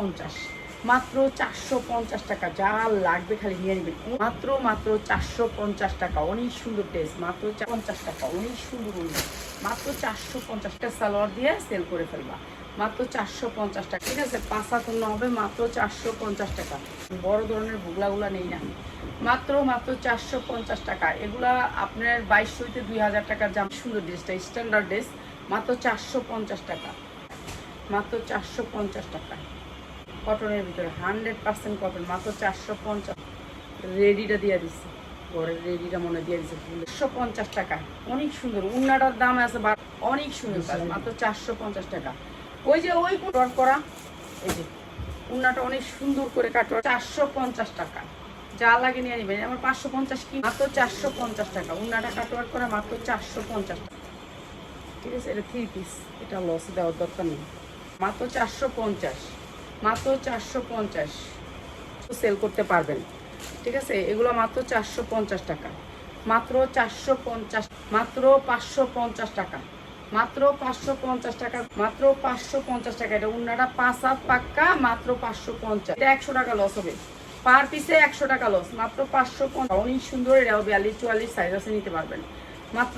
পঞ্চাশ। মাত্র চারশো পঞ্চাশ টাকা, যা লাগবে খালি নিয়ে নেবেন। মাত্র মাত্র চারশো পঞ্চাশ টাকা, অনেক সুন্দর ড্রেস মাত্র পঞ্চাশ টাকা, অনেক সুন্দর মাত্র চারশো পঞ্চাশ টাকা সালোয়ার দিয়ে সেল করে ফেলবা। মাত্র চারশো পঞ্চাশ টাকা। ঠিক আছে, পাঁচ অন্য হবে, মাত্র চারশো পঞ্চাশ টাকা। বড় ধরনের বুগলাগুলা নেই না। মাত্র মাত্র চারশো পঞ্চাশ টাকা। এগুলা আপনার বাইশশো হইতে দুই হাজার টাকার জাম। সুন্দর ড্রেসটা স্ট্যান্ডার্ড ড্রেস মাত্র চারশো পঞ্চাশ টাকা। মাত্র চারশো পঞ্চাশ টাকা। কটনের ভিতরে হান্ড্রেড পার্সেন্ট কটন মাত্র চারশো পঞ্চাশ। রেডিটা দিয়ে দিচ্ছে। ঘরের রেডিটা মনে দিয়ে দিচ্ছে। চারশো পঞ্চাশ টাকা। অনেক সুন্দর। উন্নাটার দাম আছে অনেক সুন্দর মাত্র চারশো পঞ্চাশ টাকা। ওই যে ওই কাট করা, এই যে উন্নাটা অনেক সুন্দর করে কাটোয়া চারশো পঞ্চাশ টাকা। যা লাগে নিয়ে নেবেন। আমার পাঁচশো পঞ্চাশ কি মাত্র চারশো পঞ্চাশ টাকা। উন্নাটা কাটোয়ার করা, মাত্র চারশো পঞ্চাশ টাকা। ঠিক আছে? এটা থ্রি পিস এটা লস দেওয়ার দরকার নেই। মাত্র চারশো পঞ্চাশ। মাত্র চারশো পঞ্চাশ সেল করতে পারবেন। ঠিক আছে? এগুলো মাত্র চারশো পঞ্চাশ টাকা। মাত্র চারশো পঞ্চাশ, মাত্র পাঁচশো পঞ্চাশ টাকা। মাত্র পাঁচশো পঞ্চাশ টাকা, মাত্র পাঁচশো পঞ্চাশ টাকা। এটা উন্নাটা পাঁচ সাত পাক্কা, মাত্র পাঁচশো পঞ্চাশ। এটা একশো টাকা লস হবে। পার পিসে একশো টাকা লস মাত্র পাঁচশো পঞ্চাশ। অনেক সুন্দর, এটাও বিয়াল্লিশ চুয়াল্লিশ সাইজ আছে, নিতে পারবেন। মাত্র